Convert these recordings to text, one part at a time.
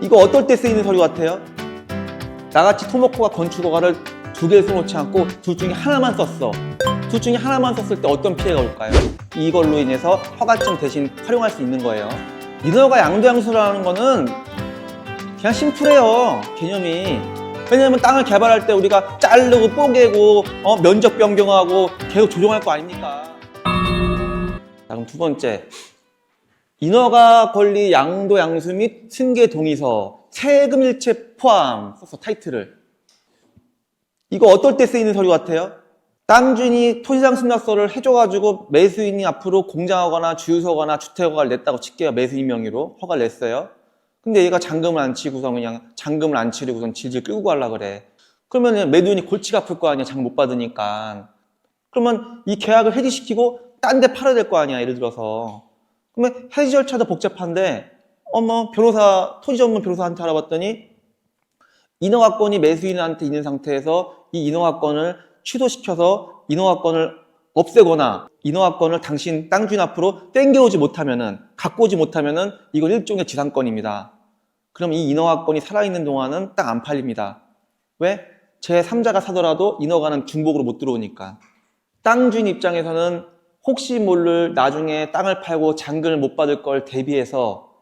이거 어떨 때 쓰이는 서류 같아요? 나같이 토목허가 건축허가를 두 개를 써놓지 않고 둘 중에 하나만 썼어. 둘 중에 하나만 썼을 때 어떤 피해가 올까요? 이걸로 인해서 허가증 대신 활용할 수 있는 거예요. 인허가 양도양수라는 거는 그냥 심플해요. 개념이. 왜냐면 땅을 개발할 때 우리가 자르고 뽀개고 어, 면적 변경하고 계속 조정할 거 아닙니까? 자, 그럼 두 번째. 인허가 권리 양도 양수 및 승계 동의서 세금 일체 포함 써서 타이틀을. 이거 어떨 때 쓰이는 서류 같아요? 땅 주인이 토지상 승낙서를 해줘가지고 매수인이 앞으로 공장하거나 주유소거나 주택허가를 냈다고 칠게요 매수인 명의로. 허가를 냈어요. 근데 얘가 잔금을 안 치고서 그냥 잔금을 안 치르고선 질질 끌고 가려 그래. 그러면 매도인이 골치가 아플 거 아니야 장 못 받으니까. 그러면 이 계약을 해지시키고 딴 데 팔아야 될 거 아니야 예를 들어서 그러면 해지 절차도 복잡한데 어머 변호사 토지 전문 변호사한테 알아봤더니 인허가권이 매수인한테 있는 상태에서 이 인허가권을 취소시켜서 인허가권을 없애거나 인허가권을 당신 땅 주인 앞으로 땡겨오지 못하면은 갖고 오지 못하면은 이건 일종의 지상권입니다. 그럼 이 인허가권이 살아있는 동안은 땅안 팔립니다. 왜? 제 3자가 사더라도 인허가는 중복으로 못 들어오니까. 땅 주인 입장에서는 혹시 모를 나중에 땅을 팔고 잔금을 못 받을 걸 대비해서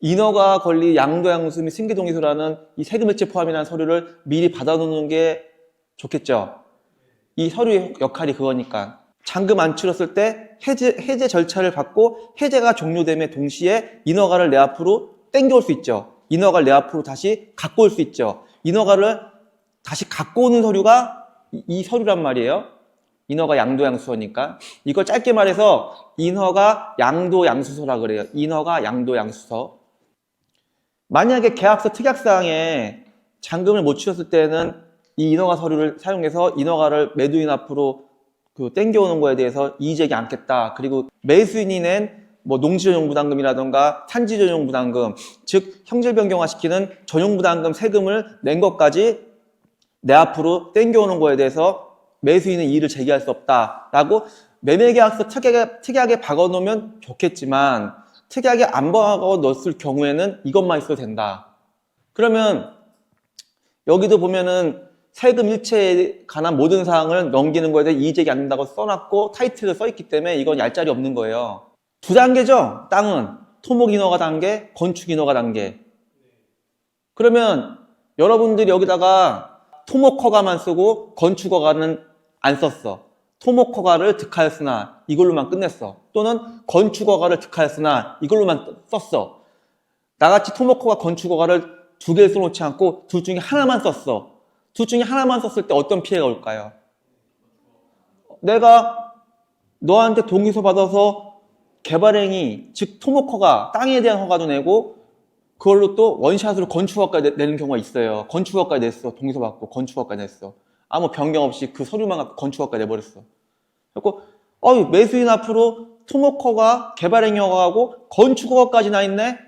인허가 권리 양도양수 및 승계동의서라는 이 세금일체 포함이라는 서류를 미리 받아놓는 게 좋겠죠. 이 서류의 역할이 그거니까. 잔금 안 치렀을 때 해제, 해제 절차를 받고 해제가 종료됨에 동시에 인허가를 내 앞으로 땡겨올 수 있죠. 인허가를 내 앞으로 다시 갖고 올 수 있죠. 인허가를 다시 갖고 오는 서류가 이, 이 서류란 말이에요. 인허가 양도양수서니까. 이걸 짧게 말해서 인허가 양도양수서라 그래요. 인허가 양도양수서. 만약에 계약서 특약사항에 잔금을 못 치렀을 때는 이 인허가 서류를 사용해서 인허가를 매도인 앞으로 그 땡겨오는 거에 대해서 이의제기 않겠다. 그리고 매수인이 낸 뭐 농지전용 부담금이라던가 산지전용 부담금, 즉 형질 변경화시키는 전용 부담금 세금을 낸 것까지 내 앞으로 땡겨오는 거에 대해서 매수인은 이의를 제기할 수 없다라고 매매계약서 특이하게, 특이하게 박아놓으면 좋겠지만 특이하게 안 박아놓았을 경우에는 이것만 있어도 된다. 그러면 여기도 보면은 세금 일체에 관한 모든 사항을 넘기는 거에 대해 이의 제기 안 된다고 써놨고 타이틀을 써있기 때문에 이건 얄짤이 없는 거예요. 두 단계죠. 땅은 토목 인허가 단계, 건축 인허가 단계. 그러면 여러분들이 여기다가 토목 허가만 쓰고 건축 허가는 안 썼어. 토목 허가를 득하였으나 이걸로만 끝냈어. 또는 건축 허가를 득하였으나 이걸로만 썼어. 나같이 토목 허가, 건축 허가를 두 개를 써놓지 않고 둘 중에 하나만 썼어. 둘 중에 하나만 썼을 때 어떤 피해가 올까요? 내가 너한테 동의서 받아서 개발행위, 즉 토목허가, 땅에 대한 허가도 내고 그걸로 또 원샷으로 건축허가까지 내- 내는 경우가 있어요. 건축허가까지 냈어. 동의서 받고 건축허가까지 냈어. 아무 변경 없이 그 서류만 갖고 건축허가 내버렸어. 그래고 어유 매수인 앞으로 토목허가, 개발행위 허가하고 건축허가까지 나 있네?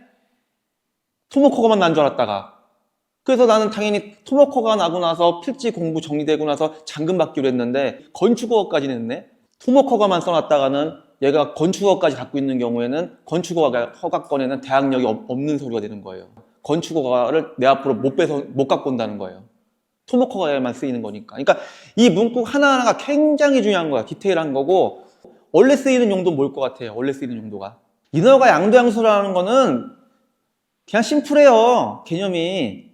토목허가만 난 줄 알았다가 그래서 나는 당연히 토목허가 나고 나서 필지 공부 정리되고 나서 잔금 받기로 했는데 건축허가까지 냈네. 토목허가만 써놨다가는 얘가 건축허가까지 갖고 있는 경우에는 건축허가 허가권에는 대항력이 없- 없는 서류가 되는 거예요. 건축허가를 내 앞으로 못 빼서 못 갖고 온다는 거예요. 토목허가에만 쓰이는 거니까. 그러니까 이 문구 하나하나가 굉장히 중요한 거야. 디테일한 거고 원래 쓰이는 용도는 뭘것 같아요? 원래 쓰이는 용도가. 인허가 양도양수라는 거는 그냥 심플해요. 개념이.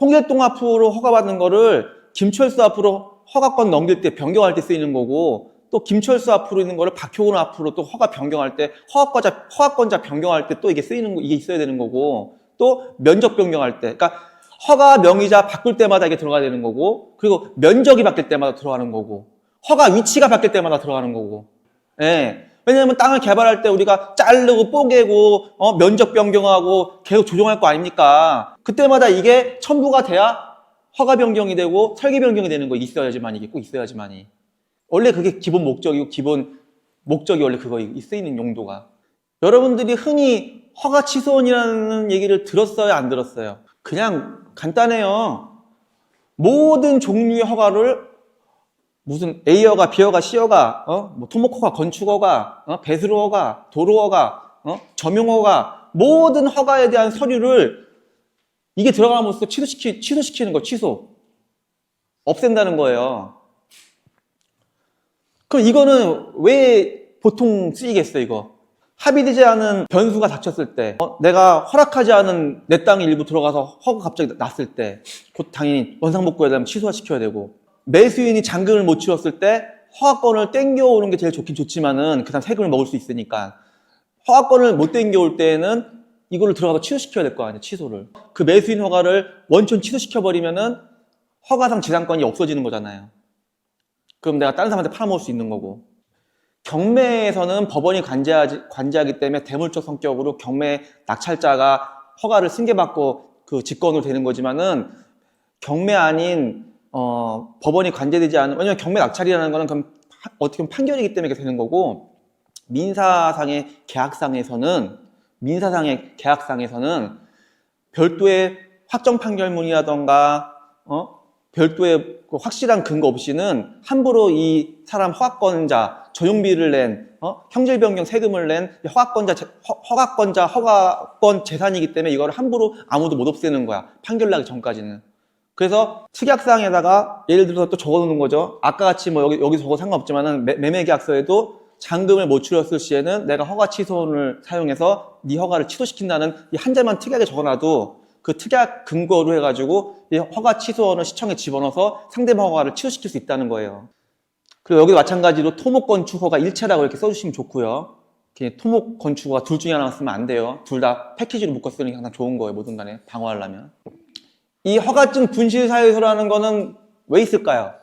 홍길동 앞으로 허가받는 거를 김철수 앞으로 허가권 넘길 때 변경할 때 쓰이는 거고 또 김철수 앞으로 있는 거를 박효근 앞으로 또 허가 변경할 때 허가권자 허가권자 변경할 때 또 이게 쓰이는 거 이게 있어야 되는 거고 또 면적 변경할 때 그러니까 허가 명의자 바꿀 때마다 이게 들어가야 되는 거고 그리고 면적이 바뀔 때마다 들어가는 거고 허가 위치가 바뀔 때마다 들어가는 거고 예. 왜냐하면 땅을 개발할 때 우리가 자르고 뽀개고 어, 면적 변경하고 계속 조정할 거 아닙니까? 그때마다 이게 첨부가 돼야 허가 변경이 되고 설계 변경이 되는 거 있어야지만 이게 꼭 있어야지만이. 원래 그게 기본 목적이고 기본 목적이 원래 그거 쓰이는 용도가. 여러분들이 흔히 허가 취소원이라는 얘기를 들었어요, 안 들었어요? 그냥 간단해요. 모든 종류의 허가를 무슨 A허가, B허가, C허가, 어? 뭐 토목허가, 건축허가, 어? 배수로허가, 도로허가, 어? 점용허가 모든 허가에 대한 서류를 이게 들어감으로써 취소시키, 취소시키는 거, 취소. 없앤다는 거예요. 그럼 이거는 왜 보통 쓰이겠어, 이거? 합의되지 않은 변수가 닥쳤을 때, 어, 내가 허락하지 않은 내 땅에 일부 들어가서 허가 갑자기 났을 때, 곧 당연히 원상복구해야 되면 취소시켜야 되고, 매수인이 잔금을 못 치렀을 때, 허가권을 땡겨오는 게 제일 좋긴 좋지만은, 그 다음 세금을 먹을 수 있으니까. 허가권을 못 땡겨올 때에는 이거를 들어가서 취소시켜야 될 거 아니에요, 취소를. 그 매수인 허가를 원천 취소시켜버리면은 허가상 지상권이 없어지는 거잖아요. 그럼 내가 다른 사람한테 팔아먹을 수 있는 거고. 경매에서는 법원이 관제하지, 관제하기 때문에 대물적 성격으로 경매 낙찰자가 허가를 승계받고 그 직권으로 되는 거지만은 경매 아닌 어, 법원이 관제되지 않은 왜냐면 경매 낙찰이라는 거는 그럼 파- 어떻게 보면 판결이기 때문에 되는 거고 민사상의 계약상에서는 민사상의 계약상에서는 별도의 확정 판결문이라던가 어? 별도의 그 확실한 근거 없이는 함부로 이 사람 허가권자 전용비를 낸 어? 형질 변경 세금을 낸 허가권자 재- 허, 허가권자 허가권 재산이기 때문에 이걸 함부로 아무도 못 없애는 거야 판결 나기 전까지는 그래서 특약사항에다가 예를 들어서 또 적어놓는 거죠 아까 같이 뭐 여기 여기 적어 상관없지만은 매- 매매계약서에도 잔금을 못 치렀을 시에는 내가 허가 취소를 사용해서 네 허가를 취소시킨다는 이 한 자만 특약에 적어놔도 그 특약 근거로 해가지고 이 허가 취소원을 시청에 집어넣어서 상대방 허가를 취소시킬 수 있다는 거예요. 그리고 여기도 마찬가지로 토목 건축허가 일체라고 이렇게 써주시면 좋고요. 이렇게 토목 건축허가 둘 중에 하나 쓰면 안 돼요. 둘 다 패키지로 묶어 쓰는 게 항상 좋은 거예요. 뭐든 간에 방어하려면. 이 허가증 분실 사유서라는 거는 왜 있을까요?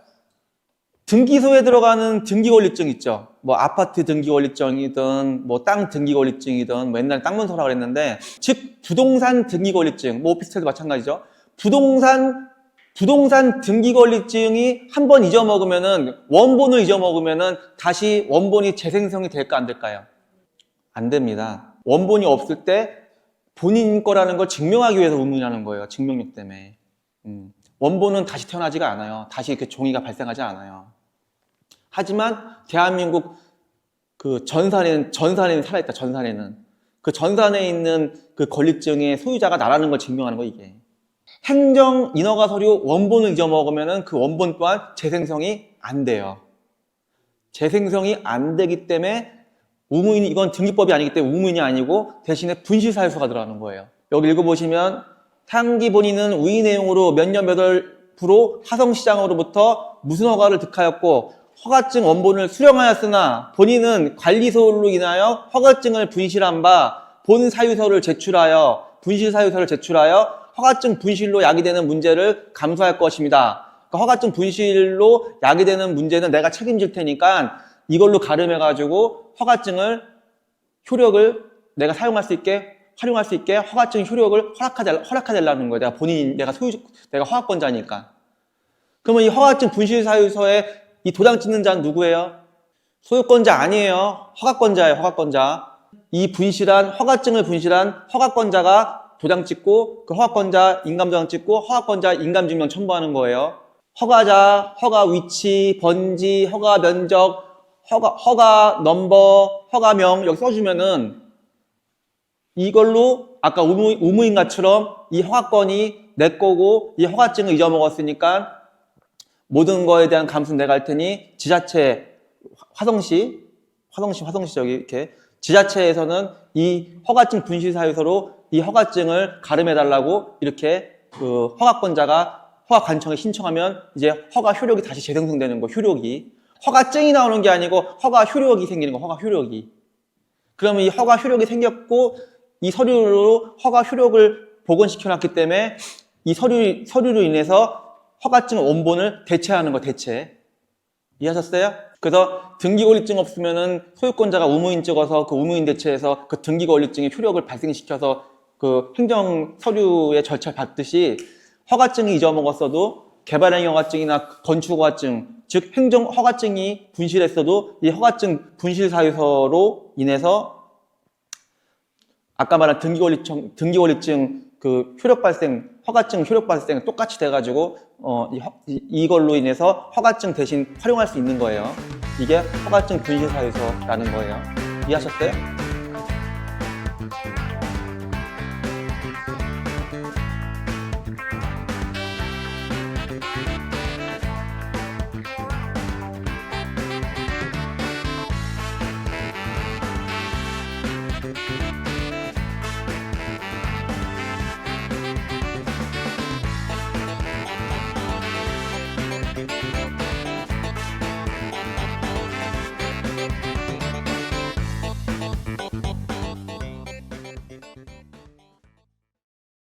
등기소에 들어가는 등기권리증 있죠. 뭐 아파트 등기권리증이든 뭐 땅 등기권리증이든 뭐 옛날에 땅문서라 그랬는데 즉 부동산 등기권리증 뭐 오피스텔도 마찬가지죠. 부동산 부동산 등기 권리증이 한 번 잊어먹으면은 원본을 잊어먹으면은 다시 원본이 재생성이 될까 안 될까요? 안 됩니다. 원본이 없을 때 본인 거라는 걸 증명하기 위해서 의문이라는 거예요. 증명력 때문에. 음. 원본은 다시 태어나지가 않아요. 다시 그 종이가 발생하지 않아요. 하지만 대한민국 그 전산에는 전산에는 살아있다. 전산에는 그 전산에 있는 그 권리증의 소유자가 나라는 걸 증명하는 거 이게. 행정 인허가 서류 원본을 잊어먹으면은 그 원본 또한 재생성이 안 돼요. 재생성이 안 되기 때문에 우무인 이건 등기법이 아니기 때문에 우무인이 아니고 대신에 분실사유서가 들어가는 거예요. 여기 읽어보시면 상기 본인은 우의 내용으로 몇 년 몇월 부로 화성시장으로부터 무슨 허가를 득하였고 허가증 원본을 수령하였으나 본인은 관리소로 인하여 허가증을 분실한 바 본 사유서를 제출하여 분실 사유서를 제출하여 허가증 분실로 야기되는 문제를 감수할 것입니다. 그러니까 허가증 분실로 야기되는 문제는 내가 책임질 테니까 이걸로 가름해가지고 허가증을 효력을 내가 사용할 수 있게 활용할 수 있게 허가증 효력을 허락하달, 허락하달라는 거예요. 내가 본인, 내가 소유, 내가 허가권자니까. 그러면 이 허가증 분실 사유서에 이 도장 찍는 자는 누구예요? 소유권자 아니에요. 허가권자예요, 허가권자. 이 분실한, 허가증을 분실한 허가권자가 도장 찍고 그 허가권자 인감도장 찍고 허가권자 인감증명 첨부하는 거예요. 허가자, 허가 위치, 번지, 허가 면적, 허가, 허가 넘버, 허가명 여기 써주면은 이걸로 아까 우무, 우무인가처럼 이 허가권이 내 거고 이 허가증을 잊어먹었으니까 모든 거에 대한 감수는 내가 할 테니 지자체 화성시 화성시 화성시 저기 이렇게 지자체에서는 이 허가증 분실 사유서로 이 허가증을 가름해 달라고 이렇게 그 허가권자가 허가 관청에 신청하면 이제 허가 효력이 다시 재생성되는 거 효력이. 허가증이 나오는 게 아니고 허가 효력이 생기는 거 허가 효력이. 그러면 이 허가 효력이 생겼고 이 서류로 허가 효력을 복원시켜 놨기 때문에 이 서류 서류로 인해서 허가증 원본을 대체하는 거 대체. 이해하셨어요? 그래서 등기권리증 없으면은 소유권자가 우무인 찍어서 그 우무인 대체해서 그 등기권리증의 효력을 발생시켜서 그 행정 서류의 절차 받듯이 허가증이 잊어먹었어도 개발행 허가증이나 건축 허가증 즉 행정 허가증이 분실했어도 이 허가증 분실 사유서로 인해서 아까 말한 등기권리증 등기권리증 그 효력 발생 허가증 효력 발생 똑같이 돼가지고 어, 이 허- 이- 이걸로 인해서 허가증 대신 활용할 수 있는 거예요. 이게 허가증 분실 사유서라는 거예요. 이해하셨어요?